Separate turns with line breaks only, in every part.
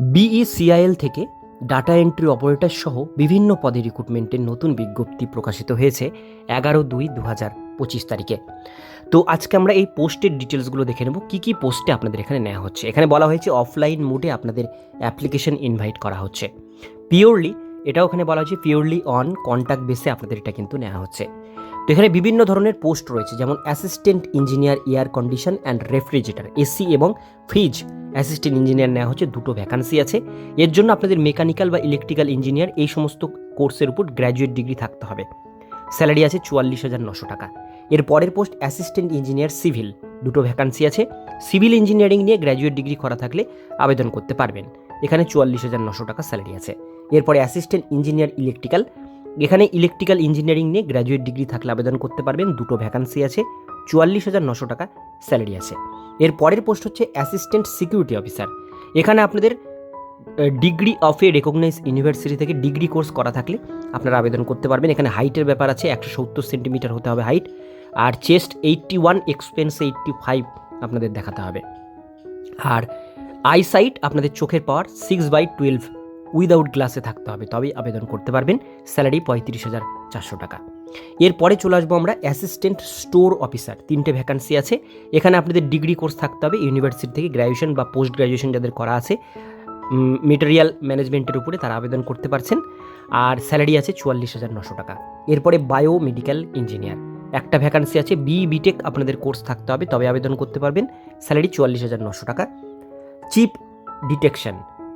BECIL থেকে data entry operator সহ বিভিন্ন পদে রিক্রুটমেন্টের নতুন বিজ্ঞপ্তি প্রকাশিত হয়েছে এগারো দুই দু হাজার পঁচিশ তারিখে। তো আজকে আমরা এই পোস্টের ডিটেলসগুলো দেখে নেব, কী কী পোস্টে আপনাদের এখানে নেওয়া হচ্ছে। এখানে বলা হয়েছে অফলাইন মোডে আপনাদের অ্যাপ্লিকেশন ইনভাইট করা হচ্ছে। পিওরলি, এটাও ওখানে বলা হয়েছে পিওরলি অন কন্ট্যাক্ট বেসে আপনাদের এটা কিন্তু নেওয়া হচ্ছে। তো এখানে বিভিন্ন ধরনের পোস্ট রয়েছে, যেমন assistant engineer, air condition and refrigerator, AC এবং ফ্রিজ। অ্যাসিস্ট্যান্ট ইঞ্জিনিয়ার নেওয়া হচ্ছে, দুটো ভ্যাকান্সি আছে। এর জন্য আপনাদের মেকানিক্যাল বা ইলেকট্রিক্যাল ইঞ্জিনিয়ার এই সমস্ত কোর্সের উপর গ্র্যাজুয়েট ডিগ্রি থাকতে হবে। স্যালারি আছে চুয়াল্লিশ হাজার নশো টাকা। এর পরের পোস্ট অ্যাসিস্ট্যান্ট ইঞ্জিনিয়ার সিভিল দুটো ভ্যাকান্সি আছে। সিভিল ইঞ্জিনিয়ারিং নিয়ে গ্র্যাজুয়েট ডিগ্রি করা থাকলে আবেদন করতে পারবেন। এখানে চুয়াল্লিশ হাজার নশো টাকা স্যালারি আছে। এরপরে অ্যাসিস্ট্যান্ট ইঞ্জিনিয়ার ইলেকট্রিক্যাল এখানে ইলেকট্রিক্যাল ইঞ্জিনিয়ারিং নিয়ে গ্র্যাজুয়েট ডিগ্রি থাকলে আবেদন করতে পারবেন। দুটো ভ্যাকান্সি আছে, চুয়াল্লিশ হাজার নশো টাকা স্যালারি আছে। এর পরের পোস্ট হচ্ছে অ্যাসিস্ট্যান্ট সিকিউরিটি অফিসার এখানে আপনাদের degree of a recognise university থেকে ডিগ্রি কোর্স করা থাকলে আপনারা আবেদন করতে পারবেন। এখানে হাইটের ব্যাপার আছে, একশো সত্তর সেন্টিমিটার হতে হবে হাইট আর chest eighty one expense eighty five আপনাদের দেখাতে হবে। আর আইসাইট আপনাদের চোখের power six by twelve without গ্লাসে থাকতে হবে, তবেই আবেদন করতে পারবেন। স্যালারি পঁয়ত্রিশ হাজার চারশো টাকা। এরপরে চলে আসব আমরা অ্যাসিস্ট্যান্ট স্টোর অফিসার। তিনটে ভ্যাকান্সি আছে। এখানে আপনাদের ডিগ্রি কোর্স থাকতে হবে ইউনিভার্সিটি থেকে। গ্র্যাজুয়েশন বা পোস্ট গ্র্যাজুয়েশন যাদের করা আছে মেটেরিয়াল ম্যানেজমেন্টের উপরে তারা আবেদন করতে পারছেন। আর স্যালারি আছে চুয়াল্লিশ হাজার নশো টাকা। এরপরে বায়ো মেডিকেল ইঞ্জিনিয়ার। একটা ভ্যাকান্সি আছে, বি, বিটেক আপনাদের কোর্স থাকতে হবে, তবে আবেদন করতে পারবেন। স্যালারি চুয়াল্লিশ হাজার নশো টাকা। Chip detection.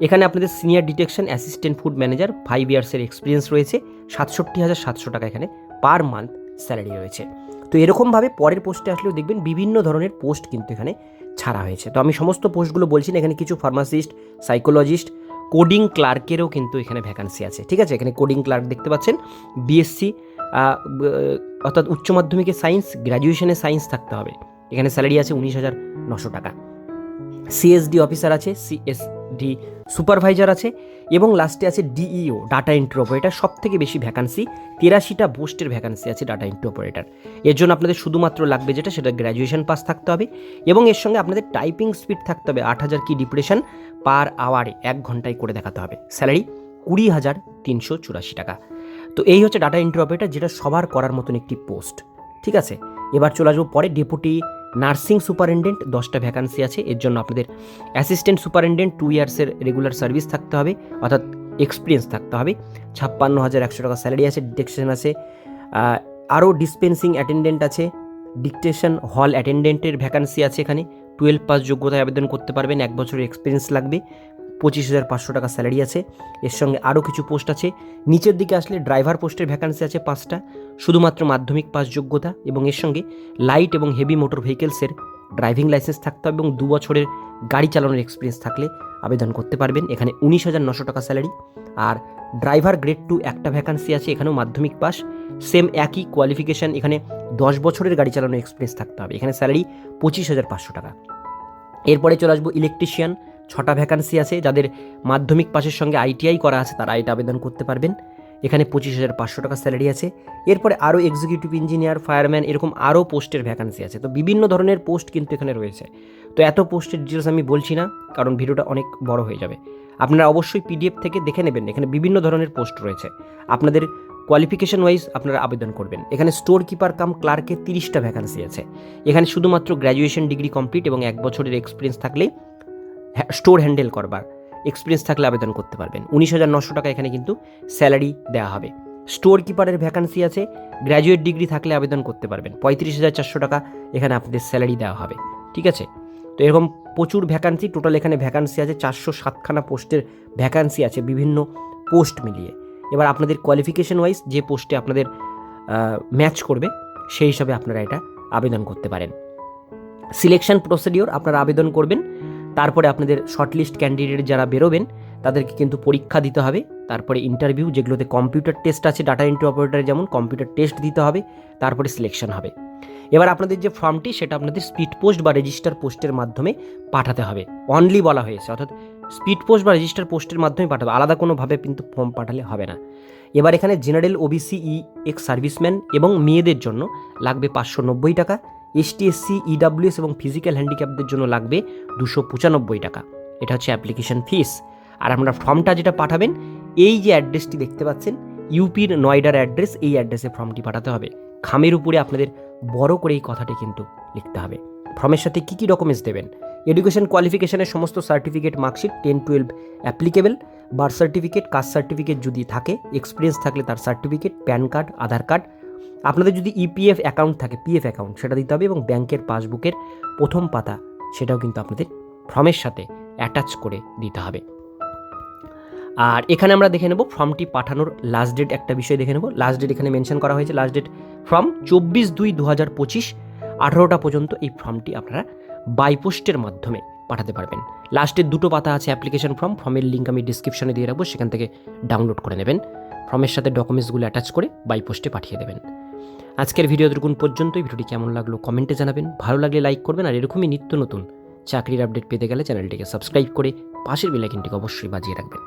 এখানে আপনাদের senior detection assistant food manager five ইয়ার্সের experience রয়েছে, সাতষট্টি হাজার সাতশো টাকা এখানে পার মান্থ স্যালারি রয়েছে। তো এরকমভাবে পরের পোস্টে আসলেও দেখবেন বিভিন্ন ধরনের পোস্ট কিন্তু এখানে ছাড়া হয়েছে। তো আমি সমস্ত পোস্টগুলো বলছি না, এখানে কিছু ফার্মাসিস্ট সাইকোলজিস্ট কোডিং ক্লার্কেরও কিন্তু এখানে ভ্যাকান্সি আছে, ঠিক আছে? এখানে কোডিং ক্লার্ক দেখতে পাচ্ছেন বিএসসি অর্থাৎ উচ্চ মাধ্যমিকে সায়েন্স গ্র্যাজুয়েশনে সায়েন্স থাকতে হবে। এখানে স্যালারি আছে উনিশ হাজার নশো টাকা। সিএসডি অফিসার আছে সিএসডি সুপারভাইজার আছে এবং লাস্টে আছে ডিইও, ডাটা এন্ট্রি অপারেটার। সব থেকে বেশি ভ্যাকান্সি তিরাশিটা পোস্টের ভ্যাকান্সি আছে ডাটা এন্ট্রি অপারেটার। এর জন্য আপনাদের শুধুমাত্র লাগবে যেটা, সেটা গ্র্যাজুয়েশন পাস থাকতে হবে এবং এর সঙ্গে আপনাদের টাইপিং স্পিড থাকতে হবে আট হাজার কি ডিপ্রেশন পার আওয়ারে এক ঘন্টায় করে দেখাতে হবে। স্যালারি কুড়ি হাজার তিনশো চুরাশি টাকা। তো এই হচ্ছে ডাটা এন্ট্রি অপারেটার যেটা সবার করার মতন একটি পোস্ট ঠিক আছে? এবার চলে আসব পরে ডেপুটি নার্সিং সুপারেন্ডেন্ট দশটা ভ্যাকান্সি আছে, এর জন্য আপনাদের অ্যাসিস্ট্যান্ট সুপারেন্ডেন্ট টু ইয়ার্সের রেগুলার সার্ভিস থাকতে হবে, অর্থাৎ এক্সপিরিয়েন্স থাকতে হবে। ছাপ্পান্ন হাজার একশো টাকা স্যালারি আছে ডিটেকশন আছে আরও ডিসপেন্সিং অ্যাটেন্ডেন্ট আছে ডিকটেশন হল অ্যাটেন্ডেন্টের ভ্যাকান্সি আছে এখানে। টুয়েলভ পাস যোগ্যতায় আবেদন করতে পারবেন, এক বছরের এক্সপিরিয়েন্স লাগবে। পঁচিশ হাজার পাঁচশো টাকা স্যালারি আছে। এর সঙ্গে আরও কিছু পোস্ট আছে। নিচের দিকে আসলে ড্রাইভার পোস্টের ভ্যাকান্সি আছে পাঁচটা। শুধুমাত্র মাধ্যমিক পাস যোগ্যতা এবং এর সঙ্গে লাইট এবং হেভি মোটর ভেহিকেলসের ড্রাইভিং লাইসেন্স থাকতে হবে এবং দু বছরের গাড়ি চালানোর এক্সপিরিয়েন্স থাকলে আবেদন করতে পারবেন। এখানে উনিশ হাজার নশো টাকা স্যালারি। আর ড্রাইভার গ্রেড টু একটা ভ্যাকান্সি আছে, এখানেও মাধ্যমিক পাস। সেম একই কোয়ালিফিকেশান এখানে দশ বছরের গাড়ি চালানোর এক্সপিরিয়েন্স থাকতে হবে। এখানে স্যালারি পঁচিশ হাজার পাঁচশো টাকা। এরপরে চলে আসব ইলেকট্রিশিয়ান। ছটা ভ্যাকান্সি আছে, যাদের মাধ্যমিক পাশের সঙ্গে আইটিআই করা আছে, তারা এটা আবেদন করতে পারবেন। এখানে পঁচিশ হাজার পাঁচশো টাকা স্যালারি আছে। এরপরে আরও এক্সিকিউটিভ ইঞ্জিনিয়ার ফায়ারম্যান এরকম আরও পোস্টের ভ্যাকান্সি আছে। তো বিভিন্ন ধরনের পোস্ট কিন্তু এখানে রয়েছে। তো এত পোস্টের ডিটেলস আমি বলছি না, কারণ ভিডিওটা অনেক বড় হয়ে যাবে। আপনারা অবশ্যই পিডিএফ থেকে দেখে নেবেন, এখানে বিভিন্ন ধরনের পোস্ট রয়েছে। আপনাদের কোয়ালিফিকেশন ওয়াইজ আপনারা আবেদন করবেন। এখানে স্টোর কিপার কাম ক্লার্কের তিরিশটা ভ্যাকান্সি আছে। এখানে শুধুমাত্র গ্র্যাজুয়েশন ডিগ্রি কমপ্লিট এবং এক বছরের এক্সপিরিয়েন্স থাকলেই স্টোর হ্যান্ডেল করবার এক্সপিরিয়েন্স থাকলে আবেদন করতে পারবেন। উনিশ হাজার নশো টাকা এখানে কিন্তু স্যালারি দেওয়া হবে। স্টোর কিপারের ভ্যাকান্সি আছে গ্র্যাজুয়েট ডিগ্রি থাকলে আবেদন করতে পারবেন। পঁয়ত্রিশ হাজার চারশো টাকা এখানে আপনাদের স্যালারি দেওয়া হবে, ঠিক আছে? তো এরকম প্রচুর ভ্যাকান্সি টোটাল এখানে ভ্যাকান্সি আছে, চারশো সাতখানা পোস্টের ভ্যাকান্সি আছে বিভিন্ন পোস্ট মিলিয়ে। এবার আপনাদের কোয়ালিফিকেশন ওয়াইজ যে পোস্টে আপনাদের ম্যাচ করবে, সেই হিসাবে আপনারা এটা আবেদন করতে পারেন। সিলেকশন প্রসিডিওর আপনারা আবেদন করবেন তারপরে আপনাদের শর্টলিস্ট ক্যান্ডিডেট যারা বেরোবেন, তাদেরকে কিন্তু পরীক্ষা দিতে হবে। তারপরে ইন্টারভিউ যেগুলোতে কম্পিউটার টেস্ট আছে ডাটা এন্ট্রি অপারেটারে যেমন কম্পিউটার টেস্ট দিতে হবে, তারপরে সিলেকশন হবে। এবার আপনাদের যে ফর্মটি সেটা আপনাদের স্পিড পোস্ট বা রেজিস্টার পোস্টের মাধ্যমে পাঠাতে হবে। অনলি বলা হয়েছে, অর্থাৎ স্পিড পোস্ট বা রেজিস্টার পোস্টের মাধ্যমে পাঠাবে আলাদা কোনোভাবে কিন্তু ফর্ম পাঠালে হবে না। এবার এখানে জেনারেল ওবিসি ই এক্স সার্ভিসম্যান এবং মেয়েদের জন্য লাগবে পাঁচশো নব্বই টাকা। এসটি এসসি ইডাব্লিউএস এবং ফিজিক্যাল হ্যান্ডিক্যাপদের জন্য লাগবে দুশো পঁচানব্বই টাকা। এটা হচ্ছে অ্যাপ্লিকেশন ফিস আর আপনারা ফর্মটা যেটা পাঠাবেন, এই যে অ্যাড্রেসটি দেখতে পাচ্ছেন ইউপির নয়ডার অ্যাড্রেস এই অ্যাড্রেসে ফর্মটি পাঠাতে হবে। খামের উপরে আপনাদের বড় করে এই কথাটি কিন্তু লিখতে হবে। ফর্মের সাথে কী কী ডকুমেন্টস দেবেন? এডুকেশন কোয়ালিফিকেশনের সমস্ত certificate marksheet ten twelve applicable birth certificate caste certificate যদি থাকে এক্সপিরিয়েন্স থাকলে তার certificate PAN card Aadhaar card আপনাদের যদি ইপিএফ অ্যাকাউন্ট থাকে পিএফ অ্যাকাউন্ট সেটা দিতে হবে এবং ব্যাংকের পাসবুকের প্রথম পাতা, সেটাও কিন্তু আপনাদের ফর্মের সাথে অ্যাটাচ করে দিতে হবে। আর এখানে আমরা দেখে নেব ফর্মটি পাঠানোর লাস্ট ডেট একটা বিষয় দেখে নেব। লাস্ট ডেট এখানে মেনশন করা হয়েছে লাস্ট ডেট ফর্ম চব্বিশ দুই দু হাজার পঁচিশ, আঠারোটা পর্যন্ত এই ফর্মটি আপনারা বাইপোস্টের মাধ্যমে পাঠাতে পারবেন। লাস্টের দুটো পাতা আছে অ্যাপ্লিকেশন ফর্ম ফর্মের লিঙ্ক আমি ডিসক্রিপশনে দিয়ে রাখব, সেখান থেকে ডাউনলোড করে নেবেন। ফর্মের সাথে ডকুমেন্টসগুলো অ্যাটাচ করে বাইপোস্টে পাঠিয়ে দেবেন। আজকের ভিডিও দেখুন পর্যন্ত এই ভিডিওটি কেমন লাগল কমেন্টে জানাবেন। ভালো লাগলে লাইক করবেন আর এরকমই নিত্য নতুন চাকরির আপডেট পেতে গেলে চ্যানেলটিকে সাবস্ক্রাইব করে পাশের বেলাইকিনটিকে অবশ্যই বাজিয়ে রাখবেন।